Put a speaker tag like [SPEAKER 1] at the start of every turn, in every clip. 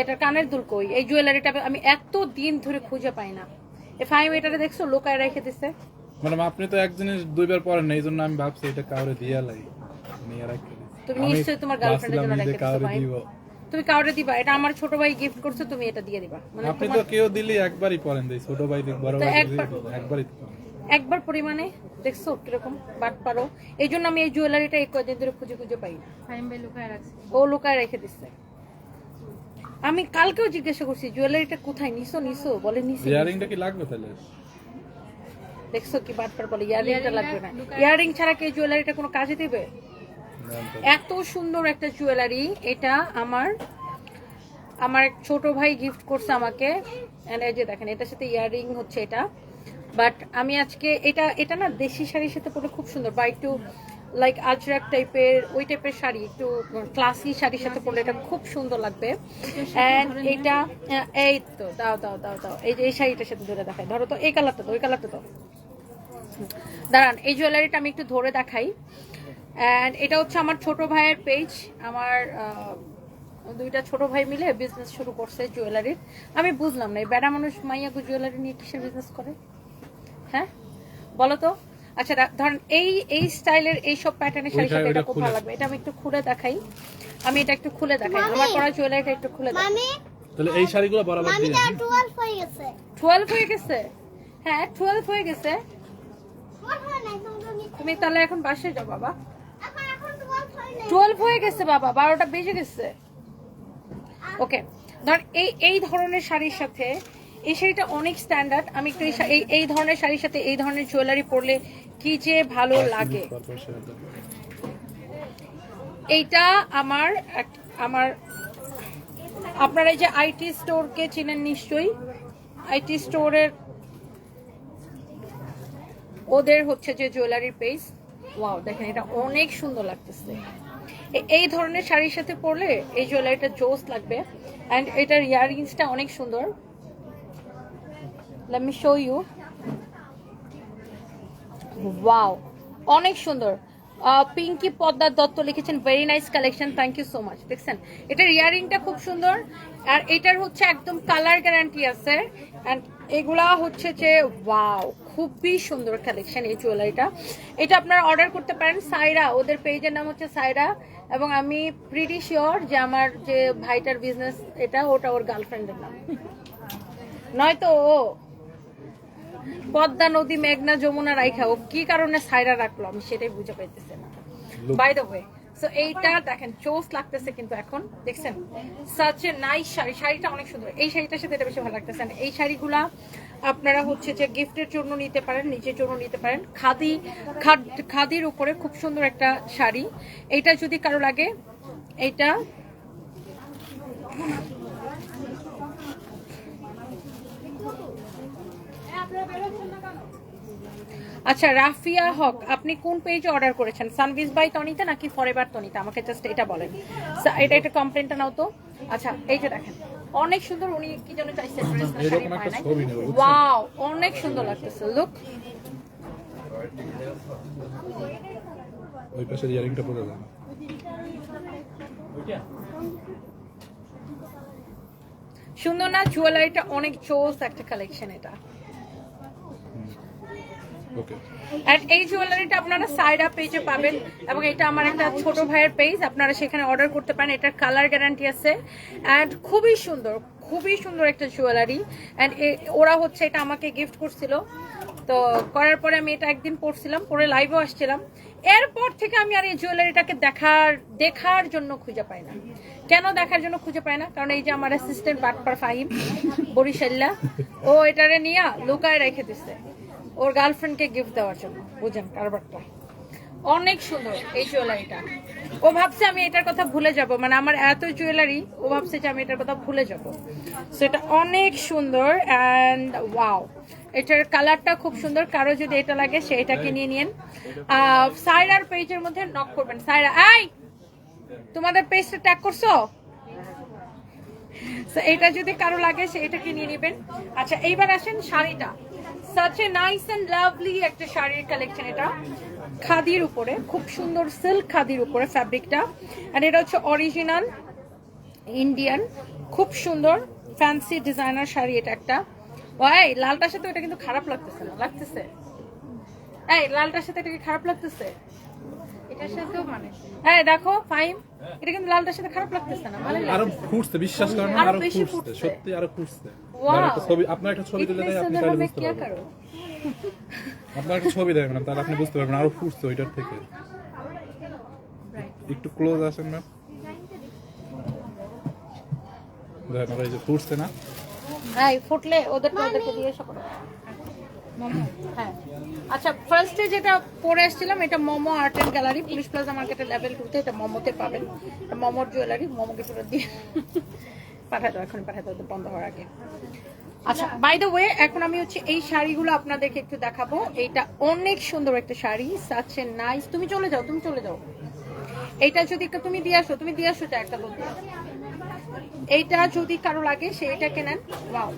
[SPEAKER 1] এটা কানের দুল কই? এই জুয়েলারিটা আমি এত দিন ধরে খুঁজে পাই না। এ ফাইম এটারে দেখছ লোকায় রেখে দিছে।
[SPEAKER 2] ম্যাডাম আপনি তো এক জিনিস দুইবার পরেন না এই জন্য আমি ভাবছি এটা কাউরে দিয়া লাই। নিয়ে দিছি।
[SPEAKER 1] তুমি নিশ্চয়ই তোমার গার্লফ্রেন্ডের জন্য রেখে দিছো
[SPEAKER 2] কাউরে
[SPEAKER 1] ভাই। তুমি কাউরে দিবা? এটা আমার ছোট ভাই গিফট করছে তুমি এটা দিয়ে দিবা। মানে
[SPEAKER 2] আপনি তো কেউ দিলি একবারই পরেন দেই ছোট ভাই দিক বড় ভাই একবারই
[SPEAKER 1] একবার পরিমাণে দেখছ কীরকম? বাট পারো। এই জন্য আমি এই জুয়েলারিটা এই কয়দিন ধরে খুঁজে খুঁজে পাই না।
[SPEAKER 3] ফাইম ভাই লুকায় রাখছে।
[SPEAKER 1] ও লোকায় রেখে দিচ্ছে আমি কালকেও জিজ্ঞাসা করছি জুয়েলারিটা কোথায়? নিছো নিছো? বলে নিছি
[SPEAKER 2] ইয়ারিংটা কি লাগবে তাহলে?
[SPEAKER 1] দেখছ কি বাটপার বলে ইয়ারিংটা লাগবে না। ইয়ারিং ছাড়া কি জুয়েলারিটা কোনো কাজে দিবে? এত সুন্দর একটা জুয়েলারি এটা আমার আমার এক ছোট ভাই গিফট করছে আমাকে। এই যে দেখেন এটার সাথে ইয়ারিং হচ্ছে এটা। বাট আমি আজকে এটা এটা না দেশি শাড়ির সাথে পরে খুব সুন্দর। বা একটু লাইক আজরাক টাইপের ওই টাইপের শাড়ি, একটু ক্লাসি শাড়ির সাথে পরলে এটা খুব সুন্দর লাগবে। অ্যান্ড এটা এই তো, দাও দাও দাও দাও, এই যে এই শাড়িটার সাথে ধরে দেখাই। ধরো তো, এই কালারটা তো, ওই কালারটা তো। দাঁড়ান, এই জুয়েলারিটা আমি একটু ধরে দেখাই। অ্যান্ড এটা হচ্ছে আমার ছোট ভাইয়ের পেজ আমার দুইটা ছোট ভাই মিলে বিজনেস শুরু করছে জুয়েলারির আমি বুঝলাম না, এই বেড়া মানুষ মাইয়াগু জুয়েলারি নিয়ে কিসের বিজনেস করে? হ্যাঁ? বলো তো। আচ্ছা ধরেন এই এই স্টাইলের এই সব প্যাটার্নের শাড়ির সাথে এটা খুব ভালো লাগবে। এটা আমি একটু খুলে দেখাই। আমি এটা একটু খুলে দেখাই। আমার পরা জুয়েলারিটা একটু খুলে দেখাই।
[SPEAKER 2] তাহলে এই শাড়িগুলো বরাবর দিয়ে
[SPEAKER 4] তো টুয়েলভ হয়ে গেছে।
[SPEAKER 1] টুয়েলভ হয়ে গেছে? হ্যাঁ টুয়েলভ হয়ে গেছে।
[SPEAKER 4] হয় তুমি
[SPEAKER 1] তাহলে এখন বাসায় যাও বাবা।
[SPEAKER 4] এখন এখন টুয়েলভ হয়
[SPEAKER 1] টুয়েলভ হয়ে গেছে বাবা। বারোটা বেজে গেছে। ওকে ধর এই এই ধরনের শাড়ির সাথে এই শাড়িটা অনেক স্ট্যান্ডার্ড আমি একটু এই এই ধরনের শাড়ির সাথে এই ধরনের জুয়েলারি পরলে কি যে ভালো লাগে। এইটা আমার আমার আপনারা এই যে আইটি স্টোরকে চিনেন নিশ্চয়ই? আইটি স্টোরের ওদের হচ্ছে যে জুয়েলারির পেজ ওয়াও দেখেন এটা অনেক সুন্দর লাগতেছে। এই ধরনের শাড়ির সাথে পরলে এই জুয়েলারিটা জোস লাগবে। অ্যান্ড এটার ইয়াররিংসটা অনেক সুন্দর। Let me show you wow অনেক সুন্দর। পিঙ্কি পদ্মার দত্ত লিখেছেন very nice collection thank you so much দেখছেন, এটার ইয়ারিংটা খুব সুন্দর, আর এটার হচ্ছে একদম কালার গ্যারান্টি আছে অ্যান্ড এগুলা হচ্ছে যে ওয়াও খুবই সুন্দর কালেকশন এই জুয়েলারিটা এটা আপনারা অর্ডার করতে পারেন, সাইরা, ওদের পেজের নাম হচ্ছে সাইরা, এবং আমি প্রিটি শিওর যে আমার যে ভাইটার বিজনেস এটা, ওটা ওর গার্লফ্রেন্ডের নাম। নয়তো ও পদ্মা নদী মেঘনা যমুনা রাইখা ও কি কারণে সাইরা রাখল? আমি সেটাই বুঝে পাইতেছি না. বাই দ্য ওয়ে সো এইটা দেখেন চোস লাগতেছে কিন্তু এখন দেখছেন? সাচ এ নাইস শাড়ি শাড়িটা অনেক সুন্দর। এই শাড়িটার সাথে এটা বেশি ভালো লাগতেছে। এই শাড়িগুলা আপনারা হচ্ছে যে গিফটের জন্য নিতে পারেন নিজের জন্য নিতে পারেন। খাদি খাদ- খাদির উপরে খুব সুন্দর একটা শাড়ি। এইটা যদি কারও লাগে এইটা আচ্ছা রাফিয়া হক আপনি কোন পেজে অর্ডার করেছেন? সানভিস বাই তনিতে নাকি ফরএভার তনিতে আমাকে জাস্ট এটা বলেন। এটা একটা কমপ্লেনটা নাও তো। আচ্ছা এই যে দেখেন অনেক সুন্দর উনি কি যেন চাইছেন ওয়াও অনেক সুন্দর লাগতেছে লুক
[SPEAKER 2] ওই পাশের ইয়ারিংটা পরে দেন।
[SPEAKER 1] সুন্দর না? জুয়েলারিটা অনেক চোস একটা কালেকশন এটা। আর এই জুয়েলারিটা আপনারা সাইডা পেজে পাবেন এবং এটা আমার একটা ছোট ভাইয়ের পেজ আপনারা সেখানে অর্ডার করতে পারেন, এটার কালার গ্যারান্টি আছে। অ্যান্ড খুবই সুন্দর খুবই সুন্দর একটা জুয়েলারি অ্যান্ড ওরা হচ্ছে এটা আমাকে গিফট করছিল। তো করার পরে আমি এটা একদিন পরছিলাম, পরে লাইভও আসছিলাম। এরপর থেকে আমি আর এই জুয়েলারিটাকে দেখার দেখার জন্য খুঁজে পাই না। কেন দেখার জন্য খুঁজে পাই না? কারণ এই যে আমার অ্যাসিস্ট্যান্ট বাটপার ফাহিম, বরিশাল্লা, ও এটারে নিয়ে লুকায় রেখে দিছে। ওর গার্লফ্রেন্ডকে গিফট দেওয়ার জন্য বুঝেন কারবারটা। অনেক সুন্দর এই জুয়েলারিটা ও ভাবছে আমি এটার কথা ভুলে যাব মানে আমার এত জুয়েলারি ও ভাবছে যে আমি এটার কথা ভুলে যাব। সেটা অনেক সুন্দর অ্যান্ড ওয়াও এটার কালারটা খুব সুন্দর। কারও যদি এটা লাগে সে এটাকে নিয়ে নিন আহ, সায়রার পেজের মধ্যে নক করবেন। সাইরা আই তোমাদের পেজটা ট্যাগ করছ? এটা যদি কারও লাগে সে এটাকে নিয়ে নেবেন। আচ্ছা এইবার আসেন শাড়িটা। Such a nice and lovely একটা শাড়ির কালেকশন এটা। খাদির উপরে খুব সুন্দর সিল্ক খাদির উপরে ফ্যাব্রিকটা আর এটা হচ্ছে অরিজিনাল ইন্ডিয়ান খুব সুন্দর ফ্যান্সি ডিজাইনার শাড়ি এটা একটা। লালটার সাথে এটা কিন্তু খারাপ লাগতেছে না লাগতেছে। এই লালটার সাথে এটা কি খারাপ লাগতেছে? এটার সাথেও মানে। হ্যাঁ দেখো ফাইন এটা কিন্তু লালটার সাথে খারাপ লাগতেছে না ভালো আরও
[SPEAKER 2] ফুটছে বিশ্বাস করেন
[SPEAKER 1] আরও
[SPEAKER 2] ফুটছে। সত্যি আরও ফুটছে আপনার একটা ছবি তুলে দেয় তাহলে আপনি বুঝতে পারবেন। আরও ফুটছে ওইটার থেকে। একটু ক্লোজ আসেন ম্যাম। দেখেন এই যে ফুটছে না।
[SPEAKER 1] হ্যাঁ ফুটলে ওদেরকে ওদেরকে দিয়ে এসে হ্যাঁ। আচ্ছা ফার্স্টে যেটা পরে আসছিলাম এটা Momo art and gallery police plaza মার্কেটের লেভেল টুতে এটা মোমোতে পাবেন। মোমোর জুয়েলারি মোমোকে পুরো দিয়ে। পাঠাতে দাও এখন পাঠাতে দাও, বন্ধ হওয়ার আগে। আচ্ছা বাই দ্য ওয়ে এখন আমি হচ্ছে এই শাড়িগুলো আপনাদেরকে একটু দেখাবো। এইটা অনেক সুন্দর একটা শাড়ি সাচ্ছে নাইস তুমি চলে যাও, তুমি চলে যাও। এইটা যদি তুমি দিয়ে আসো, তুমি দিয়ে আসো এটা একটা বলতে। এইটা যদি কারও লাগে সেইটাকে নেন ওয়াও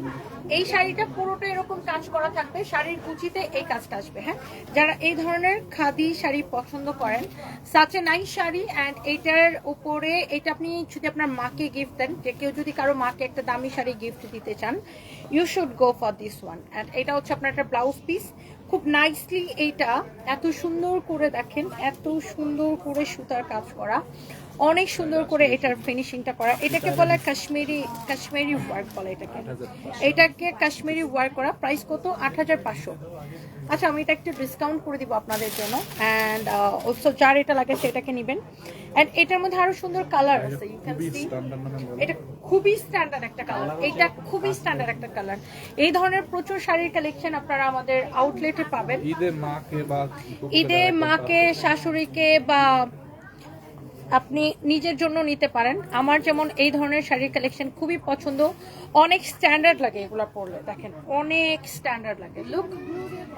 [SPEAKER 1] এই শাড়িটা পুরোটা এরকম কাজ করা থাকবে, শাড়ির কুচিতে এই কাজটা আসবে হ্যাঁ? যারা এই ধরনের খাদি শাড়ি পছন্দ করেন সাচে নাই শাড়ি অ্যান্ড এইটার উপরে, এটা আপনি যদি আপনার মাকে গিফট দেন, যে কেউ যদি কারও মাকে একটা দামি শাড়ি গিফট দিতে চান you should go for this one and এটা হচ্ছে আপনার একটা ব্লাউজ পিস খুব নাইসলি এইটা এত সুন্দর করে দেখেন এত সুন্দর করে সুতার কাজ করা অনেক সুন্দর করে এটার ফিনিশিংটা করা। এটাকে বলে কাশ্মীরি কাশ্মীরি ওয়ার্ক বলে এটাকে। এটাকে কাশ্মীরি ওয়ার্ক করা প্রাইস কত? আট হাজার পাঁচশো। আচ্ছা আমি এটা একটু ডিসকাউন্ট করে দিব আপনাদের জন্য। অ্যান্ড অলসো যার এটা লাগে সেটাকে নেবেন। অ্যান্ড এটার মধ্যে আরও সুন্দর কালার আছে ইউ ক্যান সি। এটা খুবই স্ট্যান্ডার্ড একটা কালার এটা খুবই স্ট্যান্ডার্ড একটা কালার এই ধরনের প্রচুর শাড়ির কালেকশন আপনারা আমাদের আউটলেটে পাবেন।
[SPEAKER 2] ঈদে মাকে বা
[SPEAKER 1] ঈদে মাকে শাশুড়িকে বা আপনি নিজের জন্য নিতে পারেন। আমার যেমন এই ধরনের শাড়ির কালেকশন খুবই পছন্দ। অনেক স্ট্যান্ডার্ড লাগে এগুলো পরলে, দেখেন। অনেক স্ট্যান্ডার্ড লাগে। Look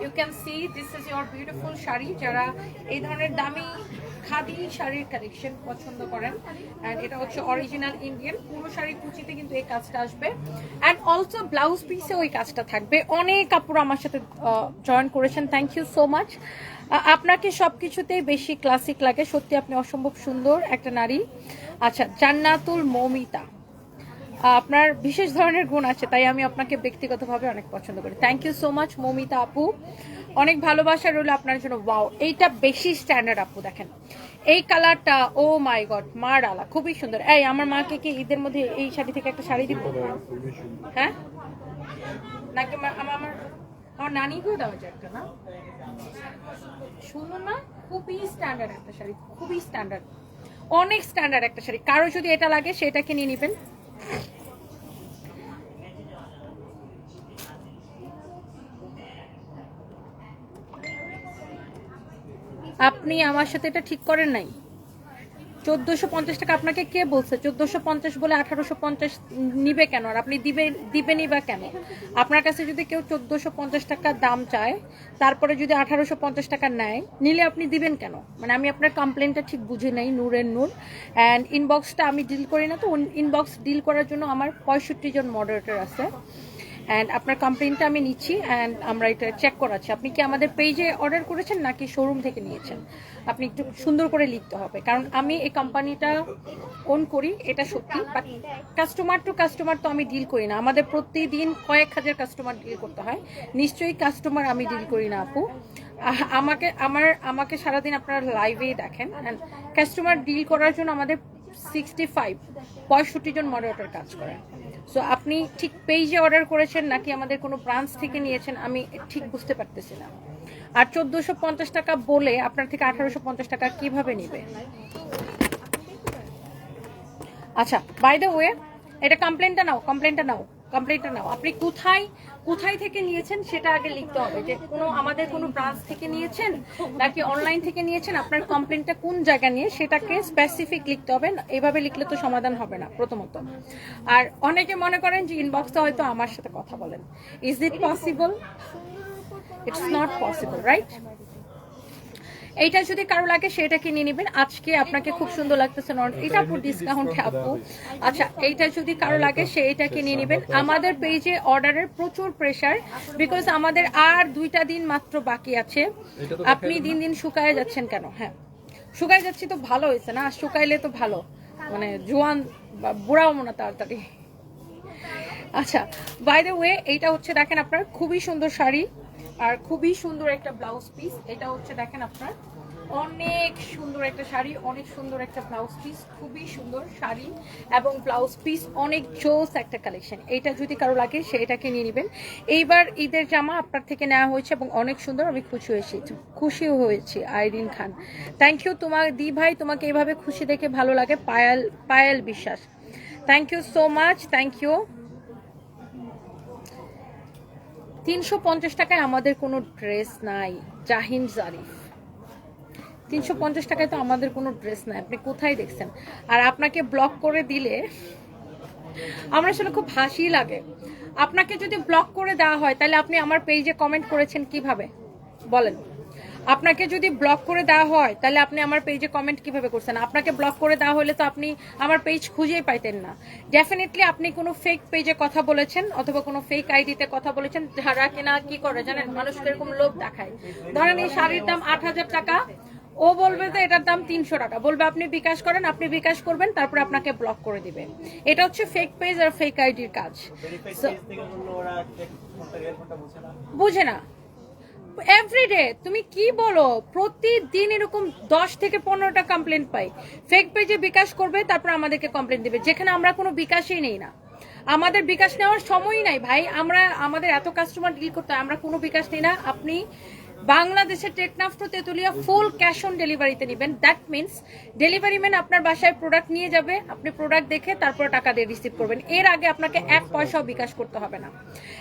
[SPEAKER 1] you can see this is your beautiful sari. যারা এই ধরনের দামি, খাদি শাড়ির কালেকশন পছন্দ করেন অ্যান্ড এটা হচ্ছে অরিজিনাল ইন্ডিয়ান পুরো শাড়ি কুচিতে কিন্তু এই কাজটা আসবে। অ্যান্ড অলসো ব্লাউজ পিসে ওই কাজটা থাকবে। অনেক কাপড় আমার সাথে জয়েন করেছেন। থ্যাংক ইউ সো মাচ আপনাকে সব কিছুতেই বেশি ক্লাসিক লাগে। সত্যি আপনি অসম্ভব সুন্দর একটা নারী। আচ্ছা জান্নাতুল মৌমিতা। আপনার বিশেষ ধরনের গুণ আছে তাই আমি আপনাকে ব্যক্তিগতভাবে অনেক পছন্দ করি। Thank you so much Moumita আপু। অনেক ভালোবাসা রইল আপনার জন্য। ওয়াও এইটা বেশি স্ট্যান্ডার্ড আপু দেখেন। এই কালারটা ও মাই গড মার আলা খুবই সুন্দর। এই আমার মাকে কি ঈদের মধ্যে এই শাড়ি থেকে একটা শাড়ি দিব? হ্যাঁ? নাকি আমার আমার নানিকেও দেওয়া যায় একটা না? সুন্দর না, খুবই স্ট্যান্ডার্ড একটা শাড়ি, খুবই স্ট্যান্ডার্ড অনেক স্ট্যান্ডার্ড একটা শাড়ি। কারও যদি এটা লাগে সেটাকে নিয়ে নেবেন। আপনি আমার সাথে এটা ঠিক করেন নাই? চোদ্দশো পঞ্চাশ টাকা আপনাকে কে বলছে? চোদ্দশো পঞ্চাশ বলে আঠারোশো পঞ্চাশ নিবে কেন? আর আপনি দিবে, দিবেনই বা কেন? আপনার কাছে যদি কেউ চোদ্দশো পঞ্চাশ টাকা দাম চায়, তারপরে যদি আঠারোশো পঞ্চাশ টাকা নেয়, নিলে আপনি দিবেন কেন? মানে আমি আপনার কমপ্লেনটা ঠিক বুঝে নেই, নূরের নূর। অ্যান্ড ইনবক্সটা আমি ডিল করি না তো ইনবক্স ডিল করার জন্য আমার পঁয়ষট্টি জন মডারেটর আছে। অ্যান্ড আপনার কমপ্লেনটা আমি নিচ্ছি অ্যান্ড আমরা এটা চেক করাচ্ছি। আপনি কি আমাদের পেজে অর্ডার করেছেন নাকি শোরুম থেকে নিয়েছেন? আপনি একটু সুন্দর করে লিখতে হবে। কারণ আমি এই কোম্পানিটা ওন করি, এটা সত্যি। বাট কাস্টমার টু কাস্টমার তো আমি ডিল করি না। আমাদের প্রতিদিন কয়েক হাজার কাস্টমার ডিল করতে হয়। নিশ্চয়ই কাস্টমার আমি ডিল করি না, আপু। আমাকে, আমার, আমাকে সারাদিন আপনারা লাইভেই দেখেন। কাস্টমার ডিল করার জন্য আমাদের সিক্সটি ফাইভ পঁয়ষট্টি জন মডারেটর কাজ করেন। সো আপনি ঠিক পেইজে অর্ডার করেছেন নাকি আমাদের কোনো ব্রাঞ্চ থেকে নিয়েছেন? আমি ঠিক বুঝতে পারতেছি না। আর চোদ্দোশো পঞ্চাশ টাকা বলে আপনার থেকে আঠারোশো পঞ্চাশ টাকা কীভাবে নেবে? আচ্ছা বাই দ্য ওয়ে এটা কমপ্লেনটা নাও কমপ্লেনটা নাও কমপ্লেনটা নাও। আপনি কোথায় কোথায় থেকে নিয়েছেন সেটা আগে লিখতে হবে। যে কোনো আমাদের কোনো ব্রাঞ্চ থেকে নিয়েছেন নাকি অনলাইন থেকে নিয়েছেন, আপনার কমপ্লেনটা কোন জায়গা নিয়ে সেটাকে স্পেসিফিক লিখতে হবে। এভাবে লিখলে তো সমাধান হবে না, প্রথমত। আর অনেকে মনে করেন যে ইনবক্সটা হয়তো আমার সাথে কথা বলেন। Is it possible it's not possible right এইটা যদি কারও লাগে সেটা কিনে নেবেন। আজকে আপনাকে খুব সুন্দর লাগতেছে এটা আপু ডিসকাউন্ট আপু। আচ্ছা এইটা যদি কারও লাগে সেইটা কিনে নেবেন। আমাদের পেজে অর্ডারের প্রচুর প্রেশার বিকজ আমাদের আর দুইটা দিন মাত্র বাকি আছে। আপনি দিন দিন শুকায় যাচ্ছেন কেন? হ্যাঁ। শুকায় যাচ্ছি তো ভালো হয়েছে না? আর শুকাইলে তো ভালো। মানে জোয়ান বা বুড়াও মনে তাড়াতাড়ি। আচ্ছা বাই দ্য ওয়ে এইটা হচ্ছে দেখেন আপনার খুবই সুন্দর শাড়ি। আর খুবই সুন্দর একটা ব্লাউজ পিস এটা হচ্ছে দেখেন আপনার, অনেক সুন্দর একটা শাড়ি, অনেক সুন্দর একটা ব্লাউজ পিস খুবই সুন্দর শাড়ি এবং ব্লাউজ পিস অনেক জোস একটা কালেকশন এটা যদি কারও লাগে সেটাকে নিয়ে নেবেন। এইবার ঈদের জামা আপনার থেকে নেওয়া হয়েছে এবং অনেক সুন্দর, আমি খুশি হয়েছি। খুশিও হয়েছি, আইরিন খান। থ্যাংক ইউ তোমার দি ভাই, তোমাকে এভাবে খুশি দেখে ভালো লাগে, Payal Payal Biswas. Thank you so much thank you তিনশো পঞ্চাশ টাকায় আমাদের কোনো ড্রেস নাই, জাহিন জারিফ। তিনশো পঞ্চাশ টাকায় তো আমাদের কোনো ড্রেস নাই, আপনি কোথায় দেখছেন? আর আপনাকে ব্লক করে দিলে আমার আসলে খুব হাসি লাগে। আপনাকে যদি ব্লক করে দেওয়া হয়, তাহলে আপনি আমার পেজে কমেন্ট করেছেন কীভাবে? বলেন। আপনাকে যদি ব্লক করে দেওয়া হয় তাহলে আপনি আমার পেজে কমেন্ট কীভাবে করছেন? আপনাকে ব্লক করে দেওয়া হলে তো আপনি আমার পেজ খুঁজেই পাইতেন না। ডেফিনেটলি আপনি কোনো ফেক পেজে কথা বলেছেন অথবা কোনো ফেক আইডিতে কথা বলেছেন যারা কিনা কি করে জানেন? মানুষকে এরকম লোভ দেখায়। ধরেন এই শাড়ির দাম আট হাজার টাকা ও বলবে যে এটার দাম তিনশো টাকা। বলবে আপনি বিকাশ করেন আপনি বিকাশ করবেন তারপর আপনাকে ব্লক করে দিবে। এটা হচ্ছে ফেক পেজ আর ফেক আইডির কাজ। বুঝে না। এভরিডে তুমি কি বলো? প্রতিদিন এরকম দশ থেকে পনেরোটা কমপ্লেন পাই। ফেক পেজে বিকাশ করবে, তারপর আমাদেরকে কমপ্লেন দিবে। যেখানে আমরা কোনো বিকাশই নেই না। আমাদের বিকাশ নেওয়ার সময়ই নাই, ভাই। আমরা, আমাদের এত কাস্টমার ডিল করতে আমরা কোনো বিকাশ নেই না। আপনি বাংলাদেশের টেকনাফটো তেতুলিয়া ফুল ক্যাশ অন ডেলিভারিতে নেবেন। দ্যাট মিনস ডেলিভারি ম্যান আপনার বাসায় প্রোডাক্ট নিয়ে যাবে, আপনি প্রোডাক্ট দেখে তারপর টাকা দিয়ে রিসিভ করবেন। এর আগে আপনাকে এক পয়সাও বিকাশ করতে হবে না।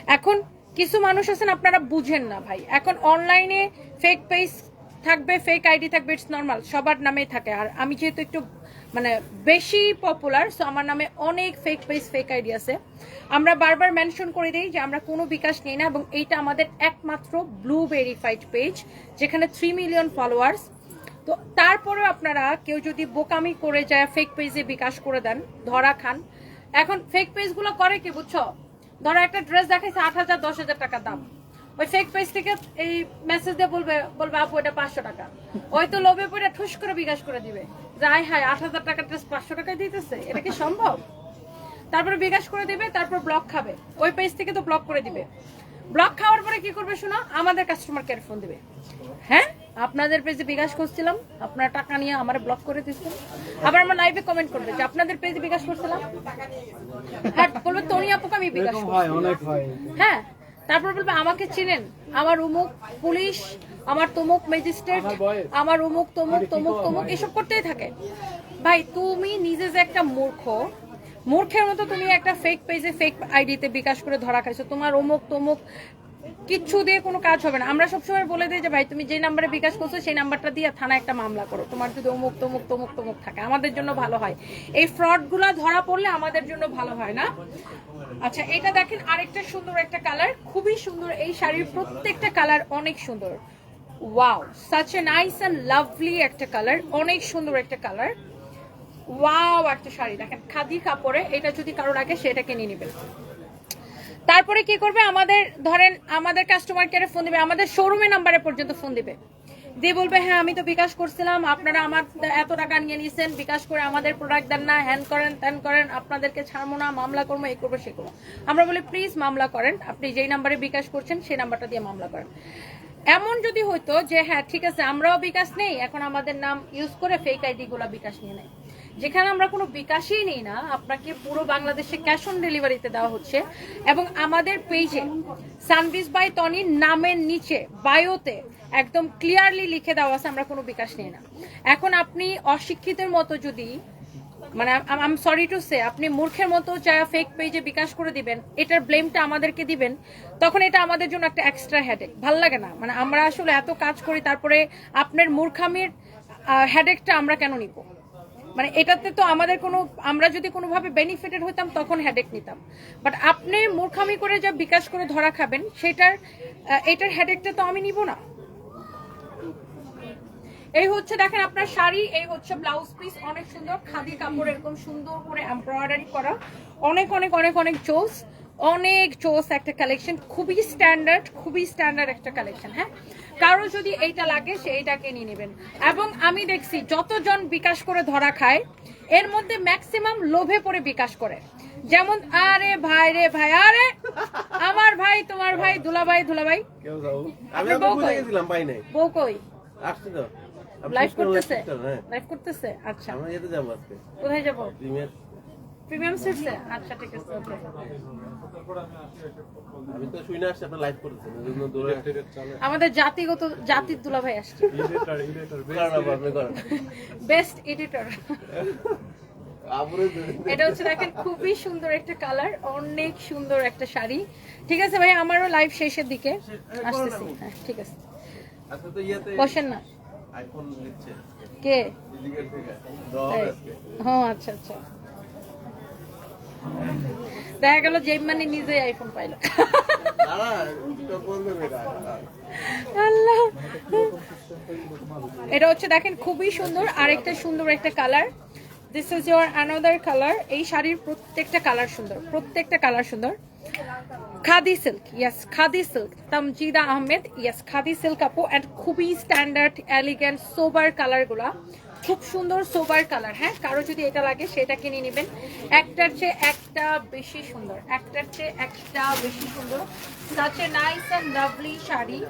[SPEAKER 1] এখন কিছু মানুষ আছেন, আপনারা বুঝেন না ভাই। এখন অনলাইনে ফেক পেজ থাকবে ফেক আইডি থাকবে ইটস নর্মাল সবার নামেই থাকে। আর আমি যেহেতু একটু মানে বেশি পপুলার সো আমার নামে অনেক ফেক পেজ ফেক আইডি আছে। আমরা বারবার মেনশন করে দিই যে আমরা কোনো বিকাশ নেই না, এবং এইটা আমাদের একমাত্র ব্লু ভেরিফাইড পেজ যেখানে থ্রি মিলিয়ন ফলোয়ার্স তো তারপরেও আপনারা কেউ যদি বোকামি করে যায় ফেক পেজে বিকাশ করে দেন, ধরা খান। এখন ফেক পেজগুলো করে কি, বুঝছ? ধরো একটা ড্রেস দেখাইছে আট হাজার, দশ হাজার টাকা দাম। ওই ফেক পেজ থেকে এই মেসেজ দিয়ে বলবে বলবে, আপু, এটা পাঁচশো টাকা। ওই তো লোভে পড়ে ঠুস করে বিকাশ করে দিবে। যাই হাই আট হাজার টাকার ড্রেস পাঁচশো টাকায় দিতেছে? এটা কি সম্ভব? তারপরে বিকাশ করে দিবে, তারপর ব্লক খাবে। ওই পেজ থেকে তো ব্লক করে দিবে। ব্লক খাওয়ার পরে কি করবে শোনা? আমাদের কাস্টমার কেয়ার ফোন দিবে। হ্যাঁ? আপনাদের পেজে বিকাশ করছিলাম আপনার টাকা নিয়ে আমার ব্লক করে দিচ্ছেন আবার আমার লাইভে কমেন্ট করবে যে আপনাদের পেজে বিকাশ করছিলাম? হ্যাঁ বলবে তনি আপুকে আমি বিকাশ
[SPEAKER 3] হয়
[SPEAKER 1] হ্যাঁ। তারপর বলবে আমাকে চিনেন। আমার উমুক পুলিশ আমার তমুক ম্যাজিস্ট্রেট আমার উমুক তমুক তমুক তমুক এসব করতেই থাকে। ভাই তুমি নিজে যে একটা মূর্খ মূর্খের মতো তুমি একটা ফেক পেজে ফেক আইডিতে বিকাশ করে ধরা খাইছো। তোমার অমুক তমুক কিচ্ছু দিয়ে কোনো কাজ হবে না। আমরা সবসময় বলে দিই যে, ভাই, তুমি যে নাম্বারে বিকাশ করছ, সেই নাম্বারটা দিয়ে থানায় একটা মামলা করো। তোমার যদি অমুক তমুক তমুক তমুক থাকে, আমাদের জন্য ভালো হয়। এই ফ্রডগুলো ধরা পড়লে আমাদের জন্য ভালো হয় না। আচ্ছা এটা দেখেন আরেকটা সুন্দর একটা কালার খুবই সুন্দর এই শাড়ির প্রত্যেকটা কালার অনেক সুন্দর। Wow such a nice and lovely একটা কালার অনেক সুন্দর একটা কালার ওয়াও, একটা শাড়ি। দেখেন, খাদি কাপড়ে এটা যদি কারও লাগে সেটাকে নিয়ে নেবেন তারপরে কি করবে? আমাদের, ধরেন, আমাদের কাস্টমার কেয়ারে ফোন দিবে। আমাদের শোরুমে নাম্বারে পর্যন্ত ফোন দিবে। দিয়ে বলবে হ্যাঁ আমি তো বিকাশ করছিলাম। আপনারা আমার এত টাকা নিয়ে নিয়েছেন বিকাশ করে আমাদের প্রোডাক্ট দেন না। হ্যান করেন, ত্যান করেন। আপনাদেরকে ছাড়বো না। মামলা করব, এই করব, সে করব। আমরা বলি, প্লিজ মামলা করেন। আপনি যেই নাম্বারে বিকাশ করছেন, সেই নাম্বারটা দিয়ে মামলা করেন। এমন যদি হইতো যে হ্যাঁ ঠিক আছে, আমরাও বিকাশ নেই। এখন আমাদের নাম ইউজ করে ফেক আইডি গুলা বিকাশ নিয়ে নেয়। যেখানে আমরা কোনো বিকাশই নেই না, আপনাকে পুরো বাংলাদেশে ক্যাশ অন ডেলিভারিতে দেওয়া হচ্ছে। এবং আমাদের পেজে সানভিস বাই টনির নামের নিচে বায়োতে একদম ক্লিয়ারলি লিখে দেওয়া আছে, আমরা কোনো বিকাশ নেই না। এখন আপনি অশিক্ষিতের মতো যদি মানে আম সরি টু সে আপনি মূর্খের মতো যা ফেক পেজে বিকাশ করে দিবেন, এটার ব্লেমটা আমাদেরকে দিবেন, তখন এটা আমাদের জন্য একটা এক্সট্রা হেডেক ভালো লাগে না। মানে আমরা আসলে এত কাজ করি, তারপরে আপনার মূর্খামির হেডেকটা আমরা কেন নিব? মানে এটাতে তো আমাদের কোনো, আমরা যদি কোনোভাবে বেনিফিটেড হইতাম তখন হেডেক নিতাম। বাট আপনি মূর্খামি করে যা বিকাশ করে ধরা খাবেন, সেটার এটার হেডেকটা তো আমি নিব না। এই হচ্ছে দেখেন আপনার শাড়ি, এই হচ্ছে ব্লাউজ পিস অনেক সুন্দর। খাদি কাপড় এরকম সুন্দর করে এমব্রয়ডারি করা। অনেক অনেক অনেক অনেক চোস অনেক চোস একটা কালেকশন খুবই স্ট্যান্ডার্ড খুবই স্ট্যান্ডার্ড একটা কালেকশন হ্যাঁ? কারও যদি এইটা লাগে সে এইটাকে নিয়ে নেবেন। এবং আমি দেখছি যতজন বিকাশ করে ধরা খায় এর মধ্যে ম্যাক্সিমাম লোভে পড়ে বিকাশ করে। যেমন আরে ভাই রে ভাই আরে আমার ভাই তোমার ভাই দুলাভাই দুলাভাই। বউ কই?
[SPEAKER 3] গেছিলাম পাই নাই।
[SPEAKER 1] বউ কই?
[SPEAKER 3] আসছি তো।
[SPEAKER 1] লাইভ করতেছে?
[SPEAKER 3] করতে, হ্যাঁ।
[SPEAKER 1] লাইভ করতেছে? আচ্ছা।
[SPEAKER 3] আমরা যেতে যাব আজকে।
[SPEAKER 1] কোথায় যাব?
[SPEAKER 3] প্রিমিয়ার
[SPEAKER 1] প্রিমিয়াম সিটসে আচ্ছা ঠিক আছে
[SPEAKER 3] আমি তো আসছি লাইভ করতেছেন
[SPEAKER 1] আমাদের জাতিগত জাতির আসছে।
[SPEAKER 3] আপনি করেন
[SPEAKER 1] বেস্ট এডিটর এটা হচ্ছে দেখেন খুবই সুন্দর একটা কালার অনেক সুন্দর একটা শাড়ি। ঠিক আছে ভাই আমারও লাইভ শেষের দিকে আসতেছি। হ্যাঁ ঠিক আছে।
[SPEAKER 3] আচ্ছা তো ইয়েতে
[SPEAKER 1] বসেন না। কে? হ্যাঁ আচ্ছা আচ্ছা। দেখা গেল যে মানে নিজেই আইফোন পাইলো। আল্লাহ। এটা হচ্ছে দেখেন খুবই সুন্দর। আরেকটা সুন্দর একটা colour this is your another colour এই শাড়ির প্রত্যেকটা কালার সুন্দর। প্রত্যেকটা কালার সুন্দর। Khadi silk yes khadi silk Tamjida Ahmed yes khadi silk আপু। অ্যান্ড খুবই স্ট্যান্ডার্ড এলিগেন্ট সোবার কালারগুলা খুব সুন্দর সোবার কালার হ্যাঁ? কারও যদি এটা লাগে, সেটা কিনে নেবেন। একটার চেয়ে একটা বেশি সুন্দর, একটার চেয়ে একটা বেশি সুন্দর। A nice and lovely sari.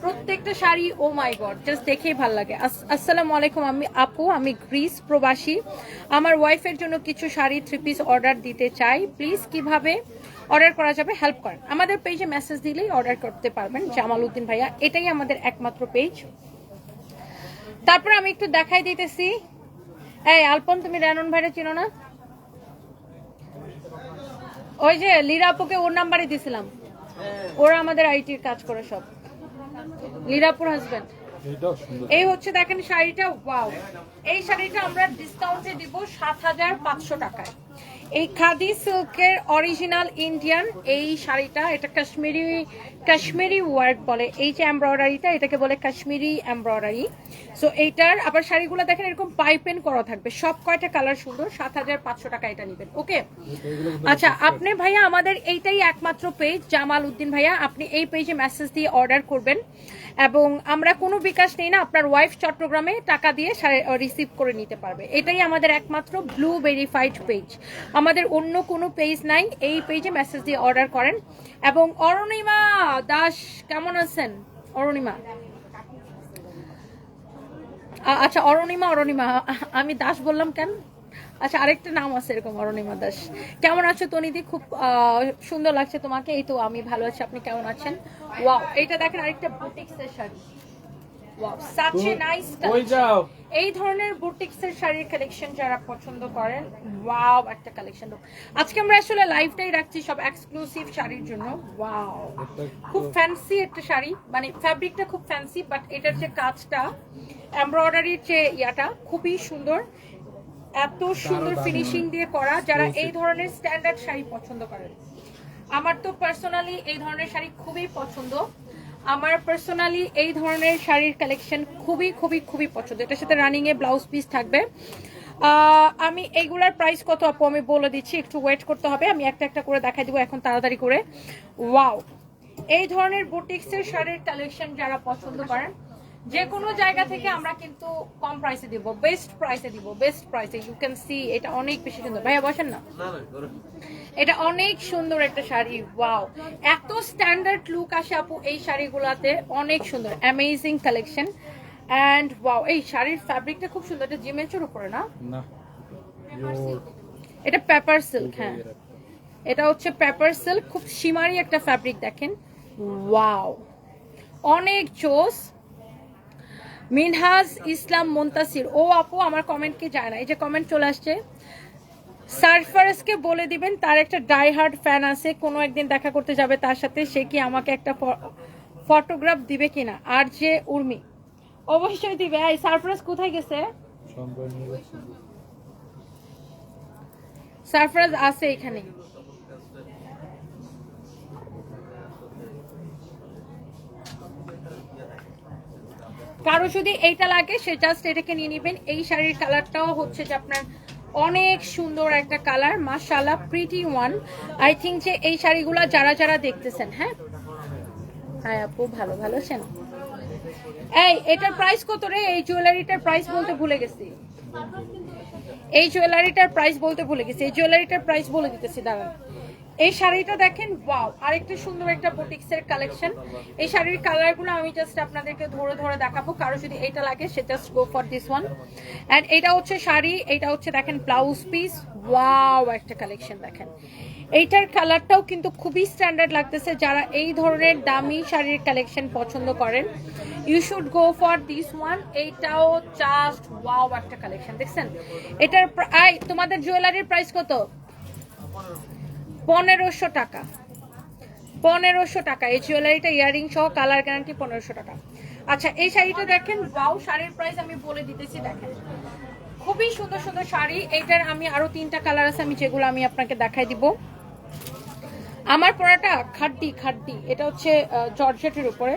[SPEAKER 1] প্রত্যেকটা sari oh my god just দেখেই ভালো লাগে। আস- আসসালামু আলাইকুম, আমি আপু, আমি গ্রিস প্রবাসী। আমার ওয়াইফের জন্য কিছু শাড়ি থ্রি পিস অর্ডার দিতে চাই। প্লিজ কীভাবে অর্ডার করা যাবে হেল্প করেন। আমাদের পেজে মেসেজ দিলেই অর্ডার করতে পারবেন, জামাল উদ্দিন ভাইয়া। এটাই আমাদের একমাত্র পেজ তারপর আমি একটু দেখাই দিতেছি। এই আলপন তুমি রেনন ভাইরা চিনো না? ওই যে লিরাপুকে ওর নাম্বারই দিছিলাম। ওরা আমাদের আইটির কাজ করে সব। লীরাপুর হাজবেন্ড এই হচ্ছে দেখেন শাড়িটা ওয়াও এই শাড়িটা আমরা ডিসকাউন্টে দিব সাত হাজার পাঁচশো টাকায়। এই খাদি সিল্কের অরিজিনাল ইন্ডিয়ান এই শাড়িটা এটা কাশ্মীরি কাশ্মীরি ওয়ার্ক বলে, এই যে এমব্রয়ডারিটা, এটাকে বলে কাশ্মীরি এমব্রয়ডারি। সো এইটার আবার শাড়িগুলো দেখেন, এরকম পাইপেন করা থাকবে। সব কয়টা কালার সুন্দর? সাত হাজার পাঁচশো টাকা এটা নেবেন ওকে আচ্ছা আপনি ভাইয়া, আমাদের এইটাই একমাত্র পেজ জামাল উদ্দিন ভাইয়া, আপনি এই পেজে মেসেজ দিয়ে অর্ডার করবেন। এবং আমরা কোনো বিকাশ নেই না, আপনার ওয়াইফ চট্টগ্রামে টাকা দিয়ে রিসিভ করে নিতে পারবে। এটাই আমাদের একমাত্র ব্লু ভেরিফাইড পেজ আমাদের অন্য কোনো পেজ নাই, এই পেজে মেসেজ দিয়ে অর্ডার করেন। এবং অরুণিমা দাস, কেমন আছেন? অরুণিমা। আচ্ছা অরণিমা অরণিমা, আমি দাস বললাম কেন? আচ্ছা আরেকটা নাম আছে এরকম, অরণিমা দাস। কেমন আছো তনিদি খুব সুন্দর লাগছে তোমাকে। এই তো আমি ভালো আছি, আপনি কেমন আছেন? ওয়াও, এইটা দেখেন আরেকটা বুটিক্সের শাড়ি। এই ধরনের বুটিক্স এর শাড়ির কালেকশন যারা পছন্দ করেন ওয়াও একটা কালেকশন আজকে আমরা আসলে লাইভটাই রাখছি সব এক্সক্লুসিভ শাড়ির জন্য। ওয়াও খুব ফ্যান্সি একটা শাড়ি। মানে ফ্যাব্রিকটা খুব ফ্যান্সি বাট এটার যে কাজটা এমব্রয়ডারির যে ইয়াটা খুবই সুন্দর। এত সুন্দর ফিনিশিং দিয়ে করা যারা এই ধরনের স্ট্যান্ডার্ড শাড়ি পছন্দ করেন। আমার তো পার্সোনালি এই ধরনের শাড়ি খুবই পছন্দ। আমার পার্সোনালি এই ধরনের শাড়ির কালেকশন খুবই খুবই খুবই পছন্দ। এটার সাথে রানিং এ ব্লাউজ পিস থাকবে। আমি এইগুলার প্রাইস কত আপু? আমি বলে দিচ্ছি, একটু ওয়েট করতে হবে। আমি একটা একটা করে দেখাই দিব এখন তাড়াতাড়ি করে। ওয়াও এই ধরনের বুটিক্সের শাড়ির কালেকশন যারা পছন্দ করেন যে কোনো জায়গা থেকে আমরা কিন্তু কম প্রাইসে দিব বেস্ট প্রাইসে দিব বেস্ট প্রাইসে ইউ ক্যান সি এটা অনেক বেশি সুন্দর। ভাইয়া বসেন না।
[SPEAKER 3] না না
[SPEAKER 1] এটা অনেক সুন্দর একটা শাড়ি ওয়াও এত স্ট্যান্ডার্ড লুক আসে আপু এই শাড়িগুলাতে অনেক সুন্দর অ্যামেজিং কালেকশন অ্যান্ড ওয়াও এই শাড়ির ফ্যাব্রিকটা খুব সুন্দর এটা জিমেচের উপরে না?
[SPEAKER 2] না।
[SPEAKER 1] এটা পেপার সিল্ক হ্যাঁ। এটা হচ্ছে পেপার সিল্ক খুব সীমারি একটা ফ্যাব্রিক দেখেন। ওয়াও অনেক জোস মিনহাজ ইসলাম মুন্তাসির। ও আপু, আমার কমেন্ট কি যায় না এই যে কমেন্ট চলে আসছে। সারফারেসকে বলে দিবেন, তার একটা ডাই হার্ড ফ্যান আছে, কোনো একদিন দেখা করতে যাবে তার সাথে, সে কি আমাকে একটা ফটোগ্রাফ দিবে কিনা? আর যে উর্মি। অবশ্যই দিবে। এই সারফারেস কোথায় গেছে। সারফরাজ আছে এখানে কারও যদি এইটা লাগে, সে জাস্ট এটাকে নিয়ে নেবেন। এই শাড়ির কালারটাও হচ্ছে যে আপনার অনেক সুন্দর একটা কালার, মাশাআল্লাহ প্রিটি ওয়ান আই থিঙ্ক যে এই শাড়িগুলো যারা যারা দেখতেছেন হ্যাঁ? হ্যাঁ আপু, ভালো ভালো আছেন? এই, এটার প্রাইস কত রে? এই জুয়েলারিটার প্রাইস বলতে ভুলে গেছি। এই জুয়েলারিটার প্রাইস বলতে ভুলে গেছি। এই জুয়েলারিটার প্রাইস বলে দিতেছি, দাঁড়ান। এই শাড়িটা দেখেন ওয়াও আরেকটা সুন্দর একটা বুটিক্সের কালেকশন এই শাড়ির কালারগুলো আমি জাস্ট আপনাদেরকে ধরে ধরে দেখাবো, কারও যদি এটা লাগে, সে just go for this one and এটা হচ্ছে শাড়ি, এটা হচ্ছে দেখেন ব্লাউজ পিস ওয়াও একটা কালেকশন দেখেন। এইটার কালারটাও কিন্তু খুবই স্ট্যান্ডার্ড লাগতেছে, যারা এই ধরনের দামি শাড়ির কালেকশন পছন্দ করেন you should go for this one এইটাও জাস্ট ওয়াও একটা কালেকশন দেখছেন? এটার আই তোমাদের জুয়েলারির প্রাইস কত? পনেরোশো টাকা। পনেরোশো টাকা। এই জুয়েলারিটা ইয়ারিং সহ কালার গ্যারান্টি পনেরোশো টাকা। আচ্ছা এই শাড়িটা দেখেন ওয়াও শাড়ির প্রাইস আমি বলে দিতেছি, দেখেন। খুবই সুন্দর সুন্দর শাড়ি। এইটার আমি আরও তিনটা কালার আছে, আমি যেগুলো আমি আপনাকে দেখাই দিব। আমার পরাটা খাড্ডি খাড্ডি। এটা হচ্ছে জর্জেটের উপরে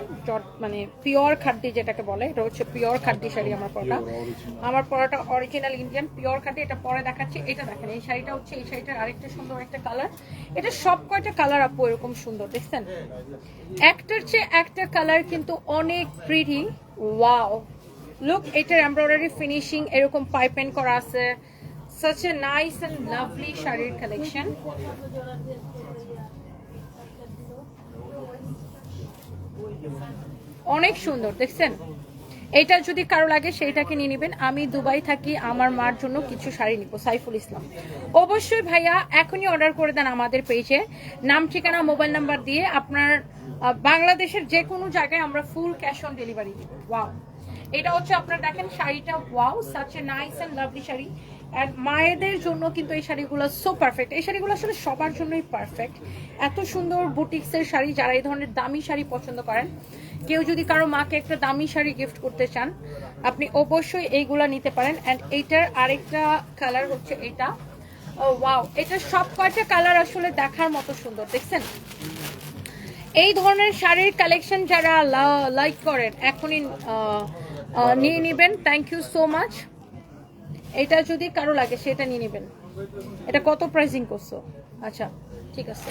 [SPEAKER 1] মানে পিওর খাড্ডি যেটাকে বলে এটা হচ্ছে পিওর খাড্ডি শাড়ি আমার পরাটা আমার পরাটা অরিজিনাল ইন্ডিয়ান পিওর খাড্ডি এটা পরে দেখাচ্ছি। এটা দেখেন এই শাড়িটা হচ্ছে এই শাড়িটার আরেকটা সুন্দর একটা কালার এটা সব কয়টা কালার আপু এরকম সুন্দর দেখছেন? একটার চেয়ে একটা কালার কিন্তু অনেক প্রিটি ওয়াও লুক এটার এমব্রয়ডারি ফিনিশিং এরকম পাইপেন করা আছে। Such a nice and lovely শাড়ির কালেকশন অনেক সুন্দর, দেখছেন? এটা যদি কারও লাগে, সেইটাকে নিয়ে নেবেন। আমি দুবাই থাকি, আমার মার জন্য কিছু শাড়ি নিব, সাইফুল ইসলাম। অবশ্যই ভাইয়া, এখনই অর্ডার করে দেন আমাদের পেজে নাম, ঠিকানা মোবাইল নাম্বার দিয়ে আপনার বাংলাদেশের যে কোনো জায়গায় আমরা ফুল ক্যাশ অন ডেলিভারি দিব। ওয়াও এটা হচ্ছে আপনার দেখেন শাড়িটা wow such a nice and lovely sari. আর মায়েদের জন্য কিন্তু এই শাড়িগুলো সো পারফেক্ট এই শাড়িগুলো আসলে সবার জন্যই পারফেক্ট এত সুন্দর বুটিক্সের শাড়ি যারা এই ধরনের দামি শাড়ি পছন্দ করেন, কেউ যদি কারও মাকে একটা দামি শাড়ি গিফট করতে চান, আপনি অবশ্যই এইগুলা নিতে পারেন। অ্যান্ড এইটার আরেকটা কালার হচ্ছে এটা। ওয়াও এটা সব কয়টা কালার আসলে দেখার মতো সুন্দর, দেখছেন? এই ধরনের শাড়ির কালেকশন যারা লাইক করেন, এখনই নিয়ে নেবেন। থ্যাংক ইউ সো মাচ এটা যদি কারও লাগে, সেটা নিয়ে নেবেন। এটা কত প্রাইসিং করছ? আচ্ছা ঠিক আছে।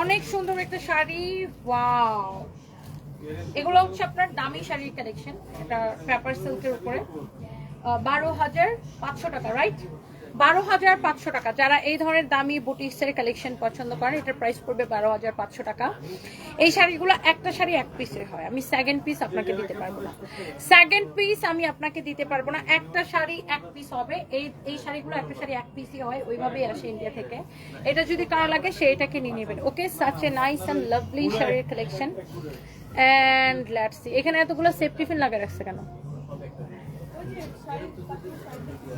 [SPEAKER 1] অনেক সুন্দর একটা শাড়ি ওয়াও এগুলো হচ্ছে আপনার দামি শাড়ির কালেকশন এটা পেপার সিল্কের উপরে। বারো হাজার পাঁচশো টাকা রাইট বারো হাজার পাঁচশো টাকা। যারা এই ধরনের দামি বুটিক্সের কালেকশন পছন্দ করেন এটার প্রাইস পড়বে বারো হাজার পাঁচশো টাকা। এই শাড়িগুলো একটা শাড়ি এক পিসের হয়। আমি সেকেন্ড পিস আপনাকে দিতে পারব না। সেকেন্ড পিস আমি আপনাকে দিতে পারব না। একটা শাড়ি এক পিস হবে। এই এই শাড়িগুলো একটা শাড়ি এক পিসই হয়। ওইভাবেই আসে ইন্ডিয়া থেকে। এটা যদি কারও লাগে, সে এটাকে নিয়ে নেবেন। Okay such a nice and lovely শাড়ির কালেকশন অ্যান্ড লেটস এখানে এতগুলো সেফটি পিন লাগা রাখছে কেন?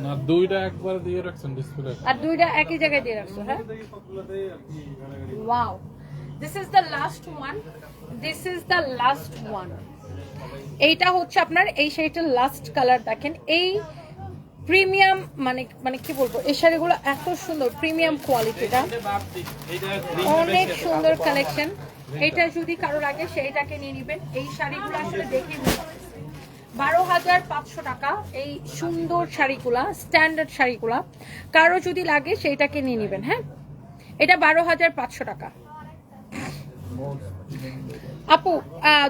[SPEAKER 2] না, দুইটা একবার দিয়ে রাখছেন ডিসপ্লে
[SPEAKER 1] আর দুইটা একই জায়গায় দিয়ে রাখছো হ্যাঁ? Wow this is the last one this is the last one এইটা হচ্ছে আপনার, এই শাড়িটার লাস্ট কালার দেখেন। এই প্রিমিয়াম মানে মানে কি বলব, এই শাড়িগুলো এত সুন্দর প্রিমিয়াম কোয়ালিটিটা অনেক সুন্দর কালেকশন এটা যদি কারও লাগে সেইটাকে নিয়ে নেবেন। এই শাড়িগুলো আসলে দেখে বারো হাজার পাঁচশো টাকা এই সুন্দর শাড়িগুলা স্ট্যান্ডার্ড শাড়িগুলা। কারও যদি লাগে সেইটাকে নিয়ে নেবেন হ্যাঁ? এটা বারো হাজার পাঁচশো টাকা। আপু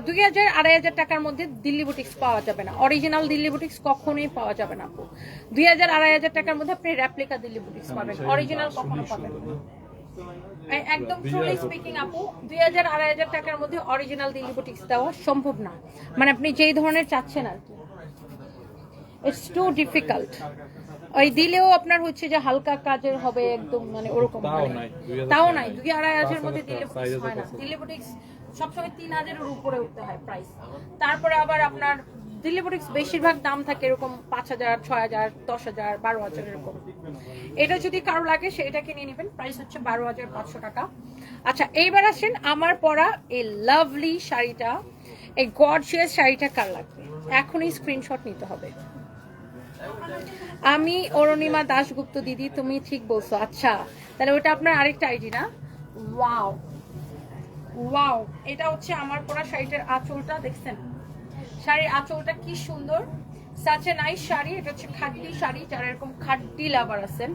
[SPEAKER 1] দুই হাজার আড়াই হাজার টাকার মধ্যে দিল্লি বুটিক্স পাওয়া যাবে না। অরিজিনাল দিল্লি বুটিক্স কখনোই পাওয়া যাবে না আপু। দুই হাজার আড়াই হাজার টাকার মধ্যে আপনি রেপ্লিকা দিল্লি বুটিক্স পাবেন। অরিজিনাল কখনো পাবেন একদম ট্রুলি স্পিকিং আপু দুই হাজার আড়াই হাজার টাকার মধ্যে অরিজিনাল দিল্লি বুটিক্স দেওয়া সম্ভব না। মানে আপনি যেই ধরনের চাচ্ছেন আর কি। ইটস টু ডিফিকাল্ট ওই দিলেও আপনার হচ্ছে যে হালকা কাজের হবে একদম মানে ওরকম
[SPEAKER 2] তাও নাই,
[SPEAKER 1] তাও নাই দুই আড়াই হাজারের মধ্যে
[SPEAKER 2] টাকা,
[SPEAKER 1] হয় না। দিল্লি বুটিক্স সবসময় তিন হাজারের উপরে উঠতে হয় প্রাইস তারপরে আবার আপনার দিল্লি বুটিক্স বেশিরভাগ দাম থাকে এরকম পাঁচ হাজার, ছয় হাজার, দশ হাজার, বারো হাজার এরকম। এটা যদি কারও লাগে সেটাকে নিয়ে নেবেন। প্রাইস হচ্ছে বারো হাজার পাঁচশো টাকা। আচ্ছা এইবার আসেন আমার পরা এই লাভলি শাড়িটা। এই গর্জিয়াস শাড়িটা কার লাগবে? এখনই স্ক্রিনশট নিতে হবে। আমি অরুণিমা দাশগুপ্ত দিদি, তুমি ঠিক বলছো। আচ্ছা তাহলে ওটা আপনার আরেকটা আইডি না? ওয়াও ওয়াও এটা হচ্ছে আমার পরা শাড়িটার আঁচলটা, দেখছেন? শাড়ির আঁচলটা কি সুন্দর? সাচ এ নাইস শাড়ি এটা হচ্ছে খাড্ডি শাড়ি যারা এরকম খাড্ডি লাভার আছেন।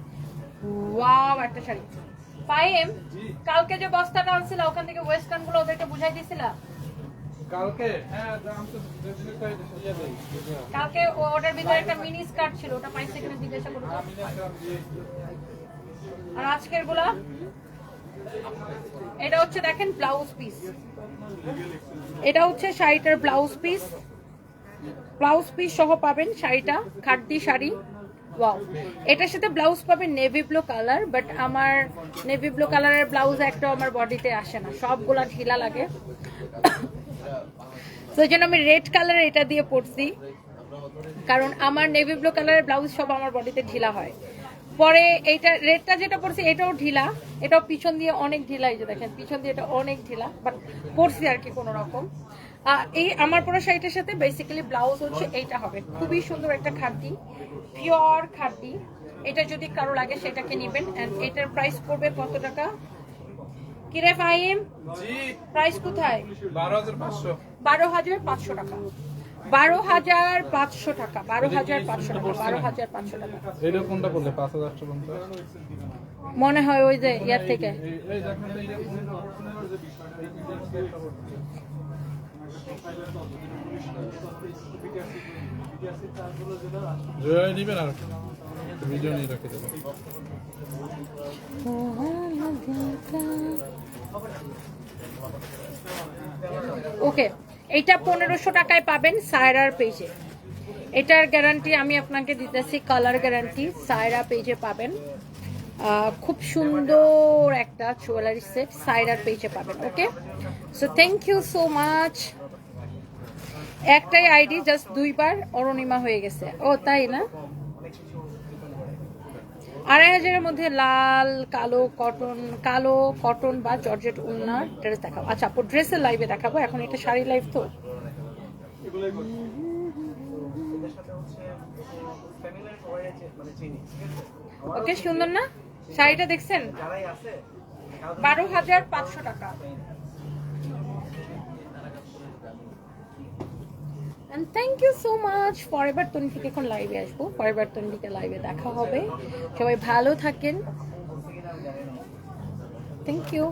[SPEAKER 1] ওয়াও একটা শাড়ি। পাইম কালকে যে বস্তাটা আনছিল ওখান থেকে ওয়েস্টার্নগুলো ওদেরকে বুঝাই দিছিলা?
[SPEAKER 2] কালকে? হ্যাঁ
[SPEAKER 1] কালকে ওটার ভিতরে একটা মিনি স্কার্ট ছিল ওটা পাইছে কিনা জিজ্ঞাসা করো তো।
[SPEAKER 2] আমি না দিয়ে।
[SPEAKER 1] আর আজকেরগুলা? এটা হচ্ছে দেখেন ব্লাউজ পিস এটা হচ্ছে শাড়িটার ব্লাউজ পিস ব্লাউজ পিস সহ পাবেন শাড়িটা খাদ্দি শাড়ি। ওয়াও এটার সাথে ব্লাউজ পাবেন নেভি ব্লু কালার বাট আমার নেভি ব্লু কালারের ব্লাউজ একটা আমার বডিতে আসে না। সবগুলা ঢিলা লাগে। এই জন্য আমি রেড কালার এটা দিয়ে পরছি। কারণ আমার নেভি ব্লু কালারের ব্লাউজ সব আমার বডিতে ঢিলা হয়। পরে এইটা রেডটা যেটা পড়ছে এটাও ঢিলা। এটাও পিছন দিয়ে অনেক ঢিলা এই যে দেখেন, পিছন দিয়ে এটা অনেক ঢিলা। বাট পড়ছি আর কি কোনো রকম। এই আমার পরা শাড়িটার সাথে বেসিক্যালি ব্লাউজ হচ্ছে এইটা হবে খুবই সুন্দর একটা খাদ্দি পিওর খাদ্দি এটা যদি কারও লাগে সেটাকে নেবেন এন্ড এটার প্রাইস পড়বে কত টাকা কিরে ফাহিম প্রাইস কোথায়
[SPEAKER 2] বারো হাজার পাঁচশো
[SPEAKER 1] টাকা বারো হাজার পাঁচশো টাকা বারো হাজার পাঁচশো টাকা বারো হাজার পাঁচশো টাকা
[SPEAKER 2] কোনটা বললে পাঁচ হাজার আটশো পঞ্চাশ
[SPEAKER 1] মনে হয় ওই যে ইয়ার থেকে
[SPEAKER 2] নিবেন আর ভিডিও নিয়ে রাখে দেবেন।
[SPEAKER 1] ওকে, এইটা পনেরোশো টাকায় পাবেন সায়রার পেজে। এটার গ্যারান্টি আমি আপনাকে দিতেছি কালার গ্যারান্টি সায়রা পেজে পাবেন। খুব সুন্দর একটা জুয়েলারি সেট সায়রার পেজে পাবেন, okay? So thank you so much একটাই আইডি জাস্ট দুইবার অরণিমা হয়ে গেছে। ও, তাই না? আড়াই হাজারের মধ্যে লাল, কালো, কটন কালো, কটন বা জর্জেট উন্নার ড্রেস দেখাবো। আচ্ছা আপু ড্রেসের লাইভে দেখাবো। এখন এটা শাড়ি লাইভ তো? ওকে, সুন্দর না? শাড়িটা দেখছেন? বারো হাজার পাঁচশো টাকা। থ্যাংক ইউ সো মাচ পরের তন্ডিকে এখন লাইভে আসব। পরের তন্ডিকে লাইভে দেখা হবে। সবাই ভালো থাকেন। Thank you